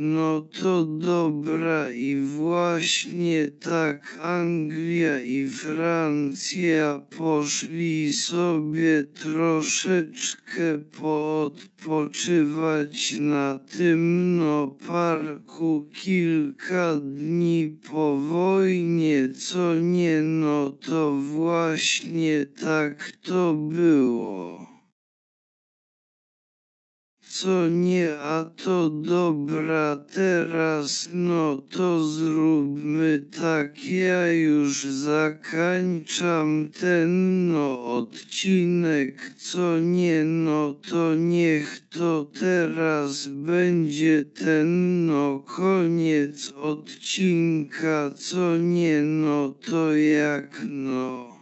No to dobra i właśnie tak Anglia i Francja poszli sobie troszeczkę poodpoczywać na tym no parku kilka dni po wojnie, co nie no to właśnie tak to było. Co nie, a to dobra teraz, no to zróbmy tak, ja już zakańczam ten no odcinek, co nie, no to niech to teraz będzie ten no koniec odcinka, co nie, no to jak no.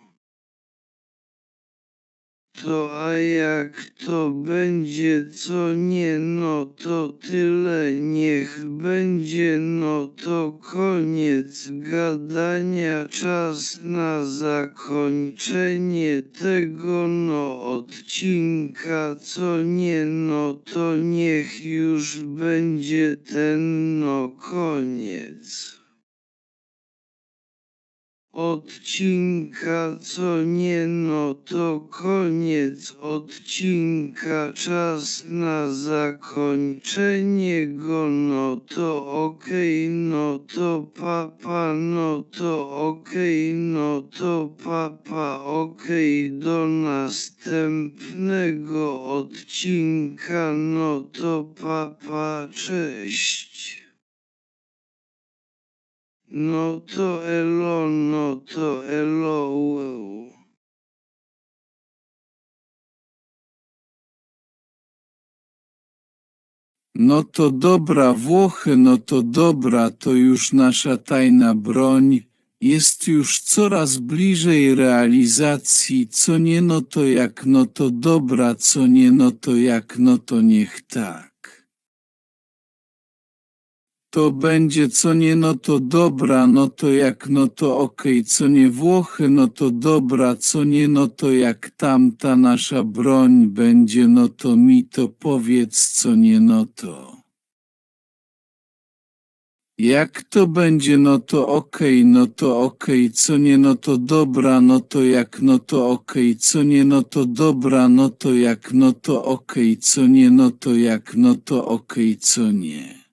To a jak to będzie co nie no to tyle. Niech będzie no to koniec gadania. Czas na zakończenie tego no odcinka. Co nie no to niech już będzie ten no koniec odcinka, co nie no to koniec odcinka, czas na zakończenie go, no to okej, okay, no to papa, no to okej, okay, no to papa, okej, okay, do następnego odcinka, no to papa, cześć. No to elo, no to elo. No to dobra Włochy, no to dobra, to już nasza tajna broń, jest już coraz bliżej realizacji, co nie no to jak no to dobra, co nie no to jak no to niech tak. To będzie co nie no to dobra, no to jak no to okej, co nie Włochy, no to dobra, co nie no to jak tamta nasza broń będzie, no to mi to powiedz, co nie no to. Jak to będzie, no to okej, no to okej, co nie, no to dobra, no to jak, no to okej, co nie, no to dobra, no to jak, no to okej, co nie, no to jak, no to okej, co nie.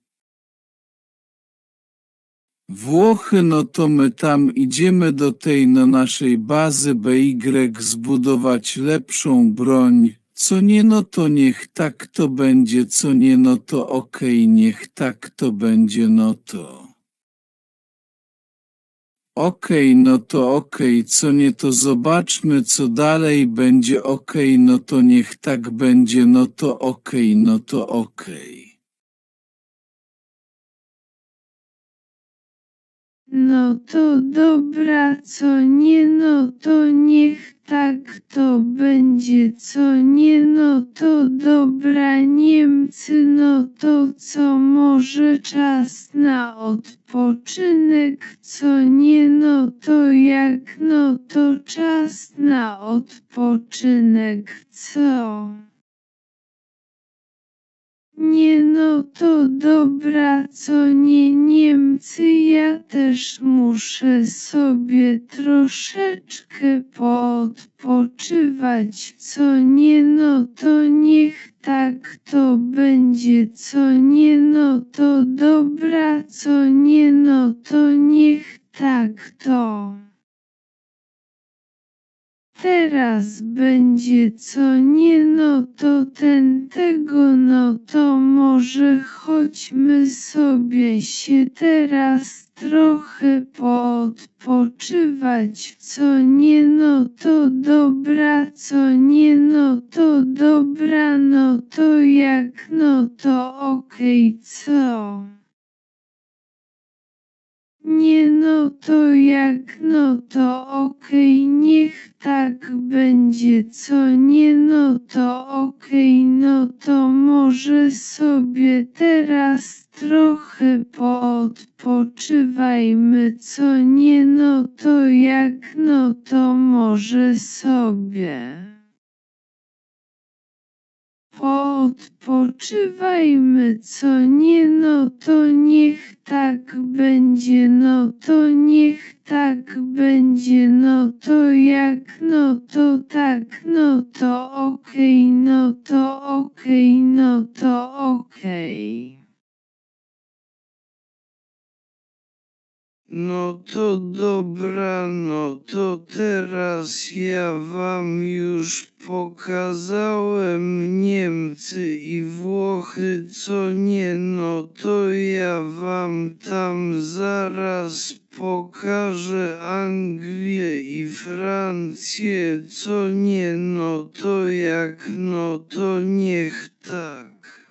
Włochy, no to my tam idziemy do tej no naszej bazy BY zbudować lepszą broń, co nie no to niech tak to będzie, co nie no to okej, niech tak to będzie, no to. Okej, no to okej, co nie to zobaczmy co dalej będzie okej, no to niech tak będzie, no to okej, no to okej. No to dobra, co nie, no to niech tak to będzie, co nie, no to dobra Niemcy, no to co może czas na odpoczynek, co nie, no to jak, no to czas na odpoczynek, co? Nie no to dobra, co nie Niemcy, ja też muszę sobie troszeczkę poodpoczywać, co nie no to niech tak to będzie, co nie no to dobra, co nie no to niech tak to. Teraz będzie co nie no to ten tego no to może chodźmy sobie się teraz trochę poodpoczywać co nie no to dobra co nie no to dobra no to jak no to okej okay, co nie no to jak no to okej okay, niech tak będzie co nie no to okej okay, no to może sobie teraz trochę poodpoczywajmy co nie no to jak no to może sobie Poodpoczywajmy, co nie, no to niech tak będzie, no to niech tak będzie, no to jak, no to tak, no to okej, no to okej, no to okej. No to dobra, no to teraz ja wam już pokazałem Niemcy i Włochy, co nie, no to ja wam tam zaraz pokażę Anglię i Francję, co nie, no to jak, no to niech tak.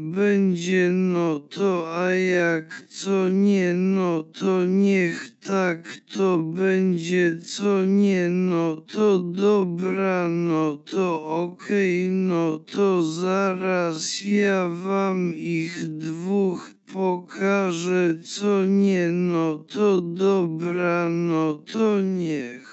Będzie no to, a jak co nie no to niech tak to będzie co nie no to dobra no to okej no to zaraz ja wam ich dwóch pokażę co nie no to dobra no to niech.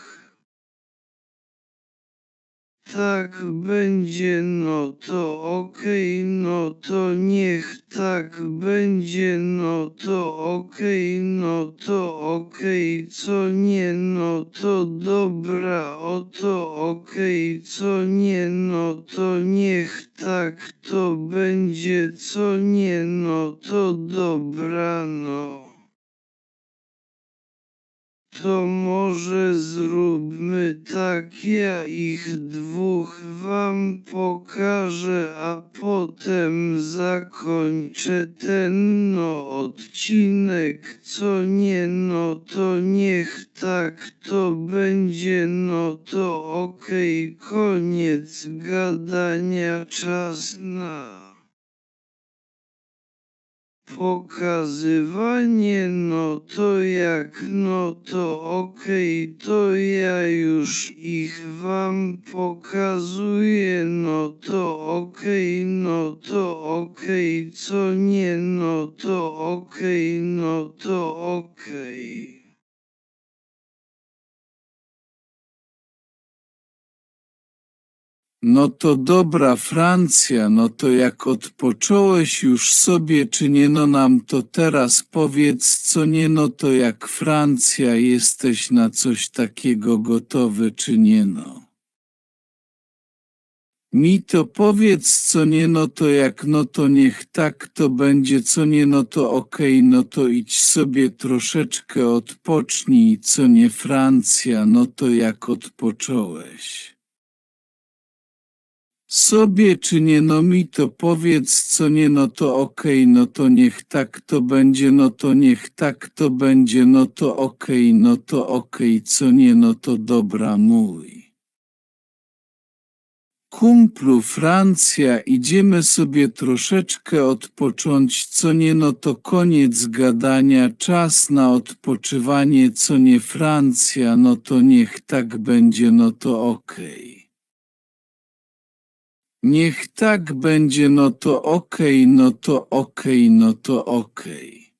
Tak będzie, no to okej, no to niech tak będzie, no to okej, no to okej, co nie, no to dobra, oto okej, co nie, no to niech tak to będzie, co nie, no to dobra, no. To może zróbmy tak, ja ich dwóch wam pokażę, a potem zakończę ten no odcinek, co nie no to niech tak to będzie, no to okej, koniec gadania, czas na pokazywanie, no to jak, no to okej, to ja już ich wam pokazuję, no to okej, no to okej, co nie, no to okej, no to okej. No to dobra Francja, no to jak odpocząłeś już sobie czy nie no nam to teraz powiedz co nie no to jak Francja jesteś na coś takiego gotowy czy nie no. Mi to powiedz co nie no to jak no to niech tak to będzie co nie no to okej no to idź sobie troszeczkę odpocznij co nie Francja no to jak odpocząłeś sobie czy nie no mi to powiedz co nie no to okej no to niech tak to będzie no to niech tak to będzie no to okej no to okej co nie no to dobra mój. Kumplu Francja idziemy sobie troszeczkę odpocząć co nie no to koniec gadania czas na odpoczywanie co nie Francja no to niech tak będzie no to okej. Niech tak będzie, no to okej, no to okej, no to okej.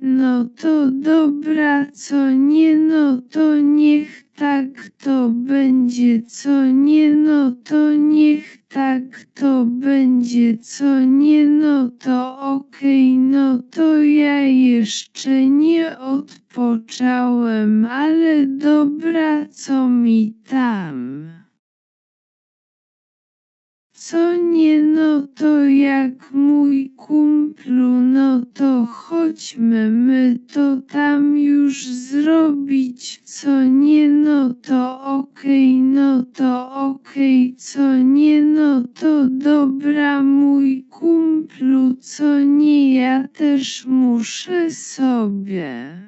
No to dobra, co nie, no to niech tak to będzie, co nie, no to niech tak to będzie, co nie, no to okej, no to ja jeszcze nie odpocząłem, ale dobra, co mi tam. Co nie, no to jak mój kumplu, no to chodźmy my to tam już zrobić, co nie, no to okej, no to okej, co nie, no to dobra mój kumplu, co nie, ja też muszę sobie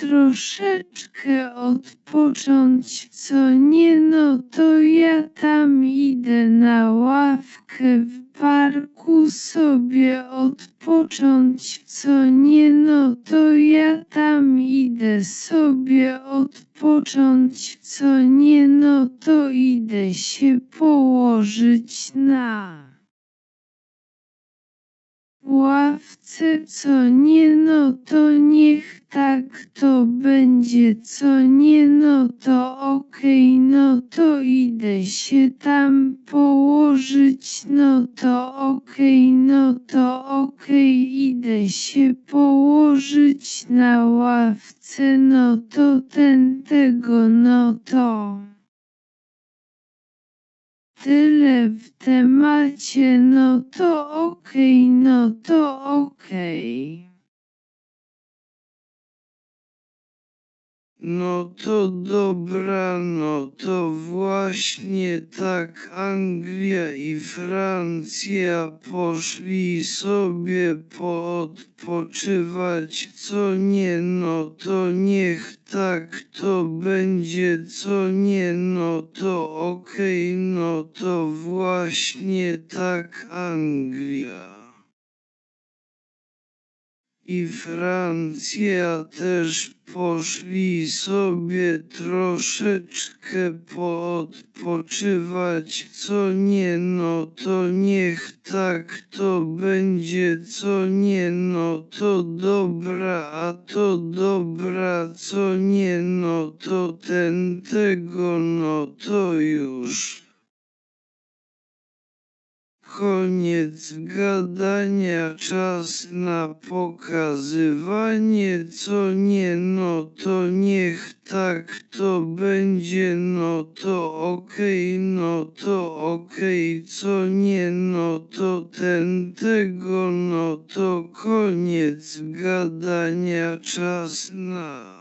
troszeczkę odpocząć, co nie no to ja tam idę na ławkę w parku sobie odpocząć, co nie no to ja tam idę sobie odpocząć, co nie no to idę się położyć na ławce co nie no to niech tak to będzie. Co nie no to okej no to idę się tam położyć. No to okej no to okej idę się położyć na ławce. No to ten tego no to tyle w temacie, no to okej, no to okej. No to dobra, no to właśnie tak Anglia i Francja poszli sobie poodpoczywać, co nie, no to niech tak to będzie, co nie, no to okej, no to właśnie tak Anglia. I Francja też poszli sobie troszeczkę poodpoczywać, co nie, no to niech tak to będzie, co nie, no to dobra, a to dobra, co nie, no to ten tego, no to już. Koniec gadania, czas na pokazywanie, co nie, no to niech tak to będzie, no to okej, no to okej, co nie, no to ten tego, no to koniec gadania, czas na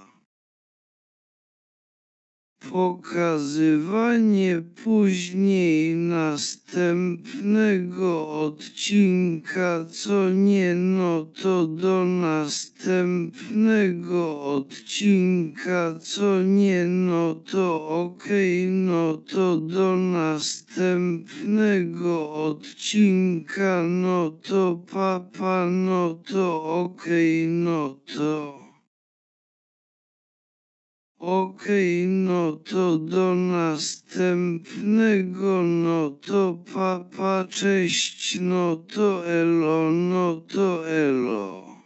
pokazywanie później następnego odcinka, co nie no to do następnego odcinka, co nie no to okej, no to do następnego odcinka, no to papa, no to okej, no to. Okej, no to do następnego, no to papa, cześć, no to elo, no to elo.